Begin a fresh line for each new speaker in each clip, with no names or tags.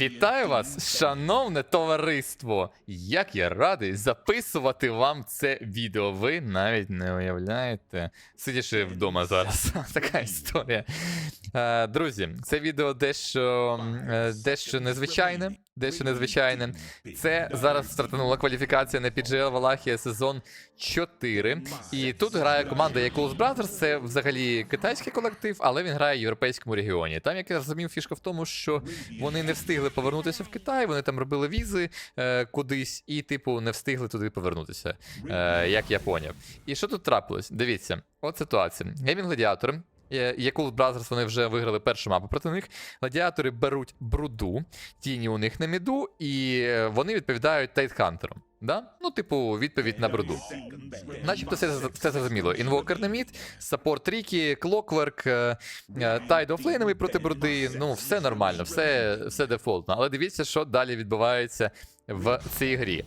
Вітаю вас, шановне товариство! Як я радий записувати вам це відео. Ви навіть не уявляєте. Сидячи вдома зараз. Така історія. Е, Друзі, це відео дещо, е, дещо незвичайне. Дещо незвичайне. Це зараз стартанула кваліфікація на PGL Валахія сезон 4. І тут грає команда Yakuls Brothers. Це взагалі китайський колектив, але він грає в європейському регіоні. Там, як я розумів, фішка в тому, що вони не встигли повернутися в Китай, вони там робили візи е, кудись, і, типу, не встигли туди повернутися, е, як я поняв. І що тут трапилось? Дивіться, от ситуація. Геймінг Гладіатор. Якул Brothers вони вже виграли першу мапу проти них. Гладіатори беруть бруду, тіні у них на міду, і е, вони відповідають Тайтхантером. Да? Ну, типу, відповідь на бруду. Начебто все, все зрозуміло. Інвокер на мід, саппорт Рікі, Клокверк, Тайд офлейновий проти бруди. Ну, все нормально, все, все дефолтно. Але дивіться, що далі відбувається в цій грі.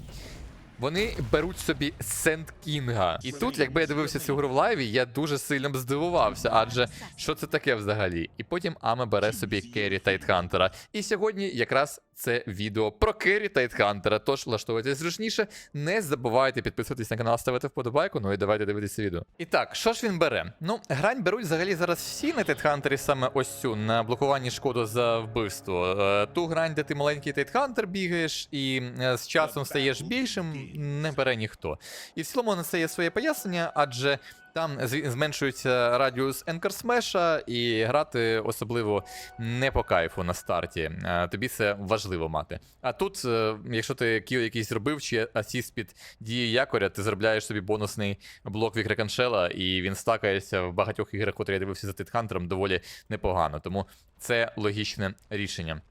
Вони беруть собі Сент Кінга. І тут, якби я дивився цю гру в лайві, я дуже сильно б здивувався, адже що це таке взагалі? І потім Аме бере собі Керрі Тайтхантера. І сьогодні якраз це відео про Керрі Тайтхантера. Тож влаштовуйтесь зручніше, не забувайте підписуватись на канал, ставити вподобайку, ну і давайте дивитися відео. І так, що ж він бере? Ну, грань беруть взагалі зараз всі на Тайтхантері, саме ось цю на блокуванні шкоду за вбивство. Е, Ту грань, де ти маленький Тайтхантер бігаєш, і е, з часом стаєш більшим, не бере ніхто. І в цілому на це є своє пояснення, адже там зменшується радіус Smash, і грати особливо не по кайфу на старті. Е, Тобі це важливо мати. А тут, е, якщо ти кіл якийсь зробив, чи асіст під дією якоря, ти заробляєш собі бонусний блок від Реканшела, і він стакається в багатьох іграх, котрі я дивився за Титхантером, доволі непогано. Тому це логічне рішення.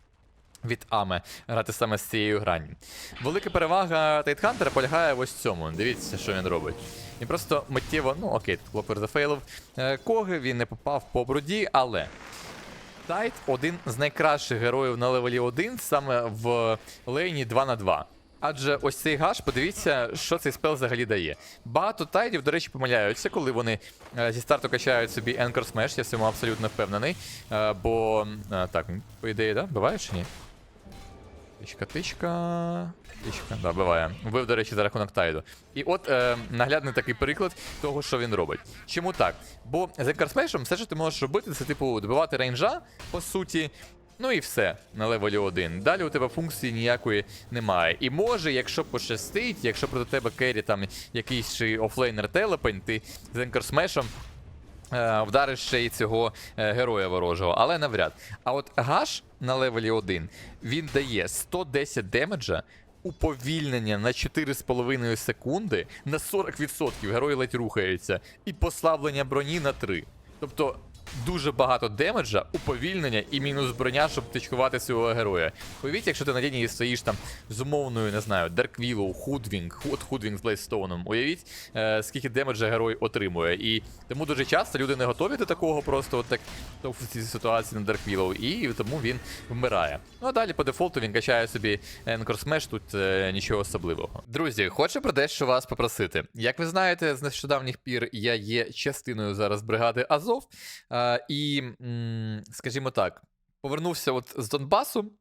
Від Аме грати саме з цією гранню. Велика перевага Тайтхантера полягає в ось цьому. Дивіться, що він робить. Він просто миттєво, ну окей, тут Клопер зафейлив е, коги, він не попав по бруді, але Тайт один з найкращих героїв на левелі 1 саме в лейні 2 на 2. Адже ось цей гаш, подивіться, що цей спел взагалі дає. Багато тайдів, до речі, помиляються, коли вони е, зі старту качають собі Anchor Smash, я в цьому абсолютно впевнений. Е, бо так, по ідеї, да? Буває чи ні? Тичка, тичка. Тичка, да, буває. Вбив, до речі, за рахунок тайду. І от е, наглядний такий приклад того, що він робить. Чому так? Бо з Anchor все, що ти можеш робити, це типу добивати рейнджа, по суті. Ну і все на левелі 1. Далі у тебе функції ніякої немає. І може, якщо пощастить, якщо проти тебе керрі там якийсь ще офлейнер телепень, ти з Anchor Smash е, вдариш ще й цього е, героя ворожого, але навряд. А от Гаш на левелі 1 він дає 110 демеджа. Уповільнення на 4,5 секунди на 40%. Герой ледь рухається. І послаблення броні на 3. Тобто дуже багато демеджа, уповільнення і мінус броня, щоб тичкувати цього героя. Уявіть, якщо ти на лінії стоїш там з умовною, не знаю, Дарквілоу, Худвінг, от Худвінг з Блейстоуном. Уявіть, е, скільки демеджа герой отримує. І тому дуже часто люди не готові до такого, просто от так в цій ситуації на Дарквілоу, і тому він вмирає. Ну а далі по дефолту він качає собі Anchor Smash, тут е, нічого особливого. Друзі, хочу про дещо вас попросити. Як ви знаєте, з нещодавніх пір я є частиною зараз бригади Азов. Е, і, скажімо так, повернувся от з Донбасу,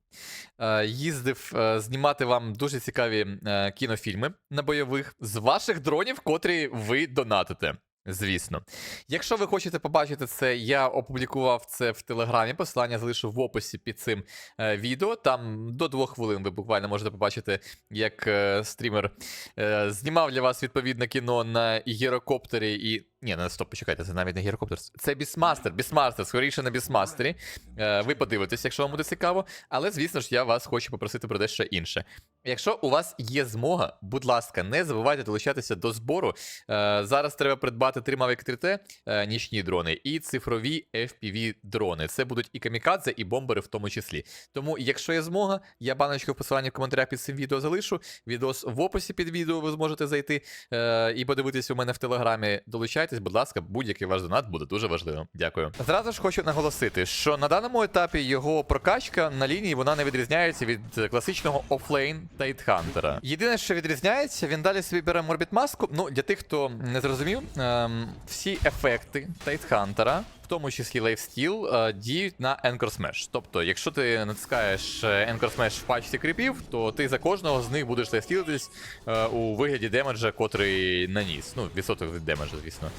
е, їздив е, знімати вам дуже цікаві кінофільми на бойових з ваших дронів, котрі ви донатите. Звісно. Якщо ви хочете побачити це, я опублікував це в Телеграмі. Посилання залишу в описі під цим е, відео. Там до двох хвилин ви буквально можете побачити, як е, стрімер е, знімав для вас відповідне кіно на гірокоптері і. Ні, не стоп, почекайте, це навіть не гірокоптер. Це Бісмастер, Бісмастер, скоріше на Бісмастері. Е, ви подивитесь, якщо вам буде цікаво. Але, звісно ж, я вас хочу попросити про дещо інше. Якщо у вас є змога, будь ласка, не забувайте долучатися до збору. Е, зараз треба придбати три Mavic 3T, е, нічні дрони, і цифрові FPV дрони. Це будуть і камікадзе, і бомбери в тому числі. Тому, якщо є змога, я баночку в посиланні в коментарях під цим відео залишу. Відос в описі під відео ви зможете зайти е, і подивитись у мене в телеграмі. Долучайтесь, будь ласка, будь-який ваш донат буде дуже важливим. Дякую. Зразу ж хочу наголосити, що на даному етапі його прокачка на лінії вона не відрізняється від класичного офлейн Тайтхантера. Єдине, що відрізняється, він далі собі бере Морбіт маску. Ну, для тих, хто не зрозумів, ем, всі ефекти Тайтхантера, в тому числі лайфстіл, е, діють на Anchor Smash. Тобто, якщо ти натискаєш е, Anchor Smash в пачці кріпів, то ти за кожного з них будеш лайфстілитись е, у вигляді демеджа, котрий наніс. Ну, відсоток від демеджа, звісно.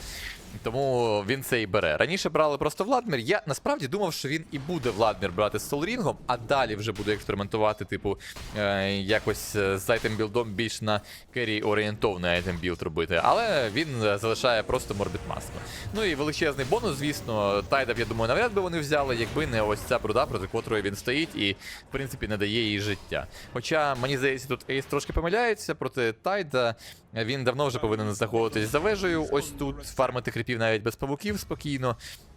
Тому він це і бере. Раніше брали просто Владмір. Я насправді думав, що він і буде Владмір брати з Солрінгом, а далі вже буде експериментувати, типу, е, якось е, з айтем білдом більш на керрі орієнтовний айтем білд робити. Але він е, залишає просто Морбіт маску. Ну і величезний бонус, звісно, Тайда, б, я думаю, навряд би вони взяли, якби не ось ця бруда, проти котрої він стоїть, і в принципі не дає їй життя. Хоча мені здається, тут Ейс трошки помиляється проти Тайда. Він давно вже повинен знаходитись за вежею. Ось тут фармити кріпів навіть без павуків спокійно.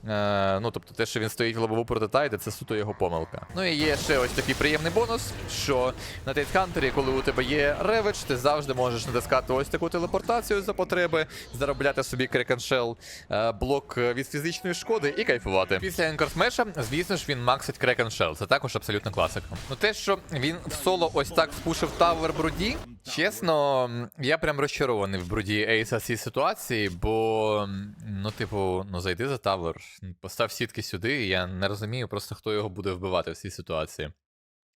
Е, ну, тобто те, що він стоїть в лобову проти Тайда, це суто його помилка. Ну і є ще ось такий приємний бонус, що на Тайтхантері, коли у тебе є реведж, ти завжди можеш натискати ось таку телепортацію за потреби, заробляти собі крекеншел, блок від фізичної шкоди і кайфувати. Після Енкорсмеша, звісно ж, він максить крекеншел. Це також абсолютно класика. Ну те, що він в соло ось так спушив тавер бруді, чесно, я прям розчарований в бруді Ейса цій ситуації, бо, ну, типу, ну зайди за тавер, постав сітки сюди, і я не розумію просто, хто його буде вбивати в цій ситуації.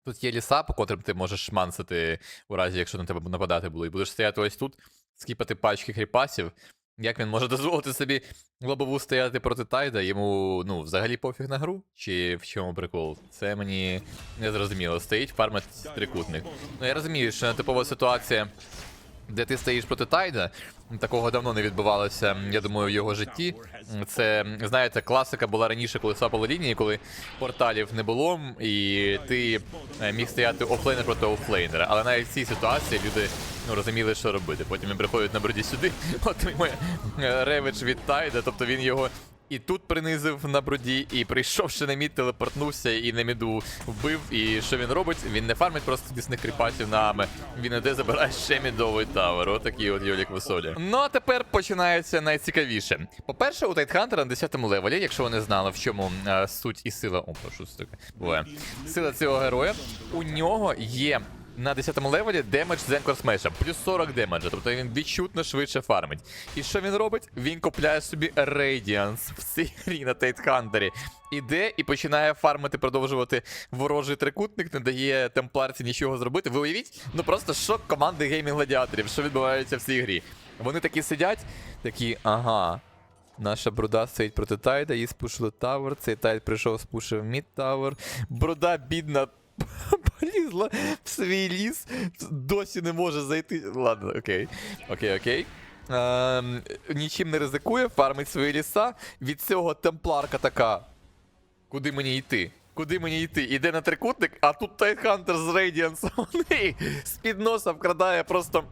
Тут є ліса, по котрим ти можеш шмансити у разі, якщо на тебе нападати було, і будеш стояти ось тут, скіпати пачки хріпасів. Як він може дозволити собі лобову стояти проти Тайда? Йому ну, взагалі пофіг на гру? Чи в чому прикол? Це мені не зрозуміло. Стоїть фармить трикутник. Ну я розумію, що типова ситуація, де ти стоїш проти Тайда, такого давно не відбувалося, я думаю, в його житті. Це, знаєте, класика була раніше, коли свапали лінії, коли порталів не було, і ти е, міг стояти офлейнер проти офлейнера. Але навіть в цій ситуації люди ну, розуміли, що робити. Потім він приходить на броді сюди, отримує е, реведж від Тайда, тобто він його. І тут принизив на броді, і прийшовши на мід, телепортнувся і на міду вбив. І що він робить? Він не фармить просто дісних кріпасів на аме. Він іде забирає ще мідовий тавер. Отакий от Йолік Висолі. Ну а тепер починається найцікавіше. По-перше, у Тайтхантера на 10-му левелі, якщо ви не знали, в чому е, суть і сила. О, прошу таке. Буває. Сила цього героя. У нього є на 10-му левелі демедж з Енкор Смеша, плюс 40 демеджа, тобто він відчутно швидше фармить. І що він робить? Він купляє собі Radiance в цій грі на Тайтхантері. Іде і починає фармити, продовжувати ворожий трикутник, не дає темпларці нічого зробити. Ви уявіть, ну просто шок команди геймінг гладіаторів, що відбувається в цій грі. Вони такі сидять, такі, ага. Наша бруда стоїть проти Тайда, їй спушили тавер. Цей тайд прийшов, спушив мід тавер. Бруда бідна полізла в свій ліс, досі не може зайти. Ладно, окей. Окей, окей. Ем, нічим не ризикує, фармить свої ліса. Від цього темпларка така. Куди мені йти? Куди мені йти? Іде на трикутник, а тут Тайтхантер з Рейдіансом. З-під носа вкрадає просто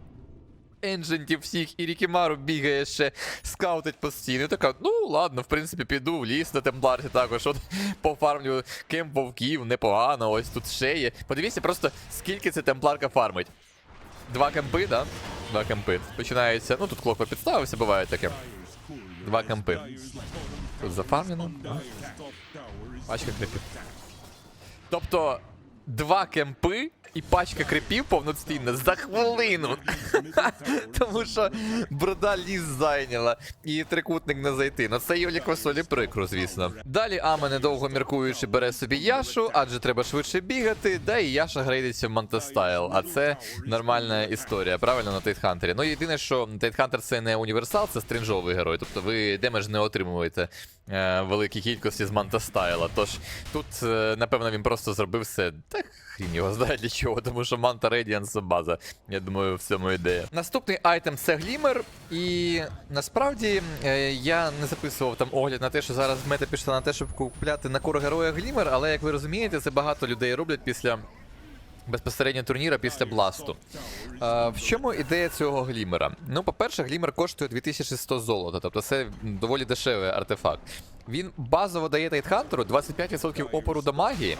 енджентів всіх, і Рікімару бігає ще, скаутить постійно. Така, ну ладно, в принципі, піду в ліс на темпларці також. От пофармлю кемп вовків, непогано, ось тут ще є. Подивіться просто, скільки це темпларка фармить. Два кемпи, да? Два кемпи. Починається. Ну тут клопа підставився, буває таке. Два кемпи. Тут зафармлено. да. Пачка крипів. Тобто, два кемпи і пачка крипів повноцінна за хвилину. Тому що брода ліс зайняла і трикутник не зайти. Ну це Йолі Косолі прикро, звісно. Далі Ама, недовго міркуючи, бере собі Яшу, адже треба швидше бігати, да і Яша грейдиться в Мантастайл. А це нормальна історія, правильно, на Тайтхантері. Ну єдине, що Тайтхантер це не універсал, це стрінжовий герой. Тобто ви демедж не отримуєте е, великі кількості з Мантастайла. Тож тут, е, напевно, він просто зробив все. Та хрін його знає для чого, тому що Манта Radiance база. Я думаю, в цьому ідея. Наступний айтем це глімер. І насправді е, я не записував там огляд на те, що зараз мета пішла на те, щоб купляти на коро героя глімер, але як ви розумієте, це багато людей роблять після. Безпосередньо турніра після бласту. А, в чому ідея цього глімера? Ну, по-перше, глімер коштує 2100 золота, тобто це доволі дешевий артефакт. Він базово дає Тайтхантеру 25% опору до магії,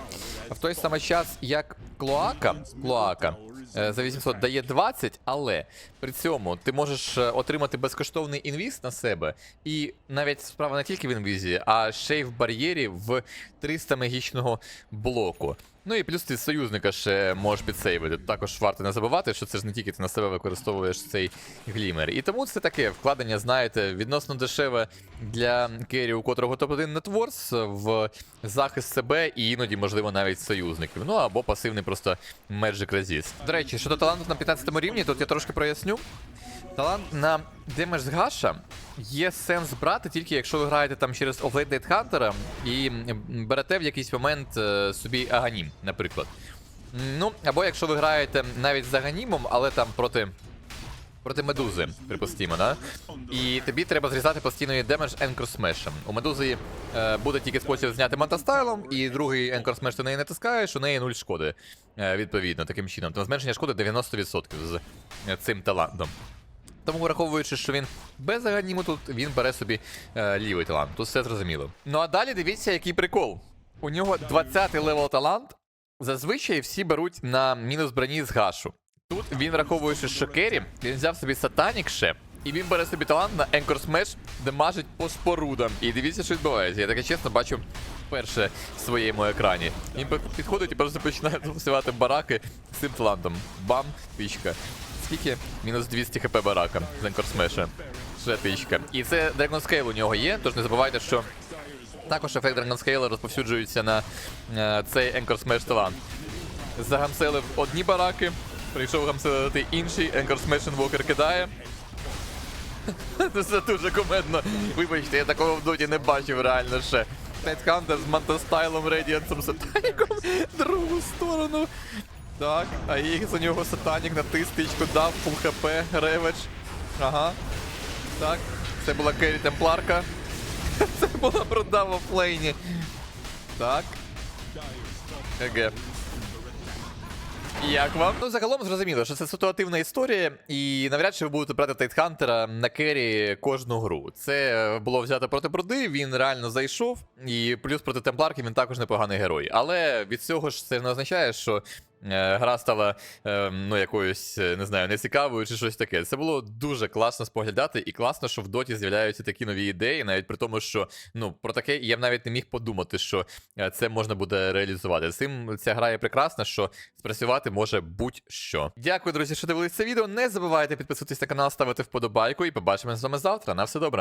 в той самий час, як Клоака, Клоака е, за 800 дає 20, але при цьому ти можеш е, отримати безкоштовний інвіз на себе. І навіть справа не тільки в інвізі, а ще й в бар'єрі в 300 магічного блоку. Ну і плюс ти союзника ще можеш підсейвити. Також варто не забувати, що це ж не тільки ти на себе використовуєш цей глімер. І тому це таке вкладення, знаєте, відносно дешеве для керрі, у котрого топ-1 нетворс в захист себе і іноді, можливо, навіть союзників. Ну або пасивний просто Magic Resist. До речі, щодо таланту на 15 рівні, тут я трошки проясню. Талант на демедж з Гаша є сенс брати тільки якщо ви граєте там через Offlate Hunter і берете в якийсь момент е, собі Аганім, наприклад. Ну, або якщо ви граєте навіть з Аганімом, але там проти. Проти медузи, припустимо, да? І тобі треба зрізати постійно демедж Anchor Smash. У медузи е, буде тільки спосіб зняти мантастайлом, і другий Anchor Smash ти неї натискаєш, у неї 0 шкоди. Е, відповідно, таким чином. Тому зменшення шкоди 90% з е, цим талантом. Тому враховуючи, що він без аганіму тут, він бере собі е, лівий талант. Тут все зрозуміло. Ну а далі дивіться, який прикол. У нього 20-й левел талант. Зазвичай всі беруть на мінус броні з гашу. Тут він, враховуючи, що Керрі, він взяв собі сатанік ще, і він бере собі талант на Anchor Smash, де мажить по спорудам. І дивіться, що відбувається. Я таке чесно бачу вперше в своєму екрані. Він підходить і просто починає засівати бараки з цим талантом. Бам, пічка. Скільки? Мінус 200 хп барака з Anchor Smash. Ще тичка. І це Dragon Scale у нього є, тож не забувайте, що також ефект Dragon Scale розповсюджується на е, цей Anchor Smash талант. Загамселив одні бараки, прийшов гамселити інший, Anchor Smash Invoker кидає. Це дуже комедно. Вибачте, я такого в доті не бачив реально ще. Тайтхантер з Мантастайлом, Рейдіансом, Сатаніком другу сторону. Так, а їх за нього Сатанік натис, тичку дав, фул хп, реведж. Ага. Так, це була Керрі Темпларка. Це була продава в флейні. Так. ЕГ. Як вам? Ну, загалом зрозуміло, що це ситуативна історія, і навряд чи ви будете брати Тайтхантера на кері кожну гру. Це було взято проти бруди, він реально зайшов, і плюс проти Темпларки він також непоганий герой. Але від цього ж це не означає, що гра стала е, ну, якоюсь, е, не знаю, нецікавою чи щось таке. Це було дуже класно споглядати, і класно, що в доті з'являються такі нові ідеї, навіть при тому, що ну, про таке я б навіть не міг подумати, що е, це можна буде реалізувати. Цим ця гра є прекрасна, що спрацювати може будь-що. Дякую, друзі, що дивилися це відео. Не забувайте підписуватись на канал, ставити вподобайку і побачимося з вами завтра. На все добре.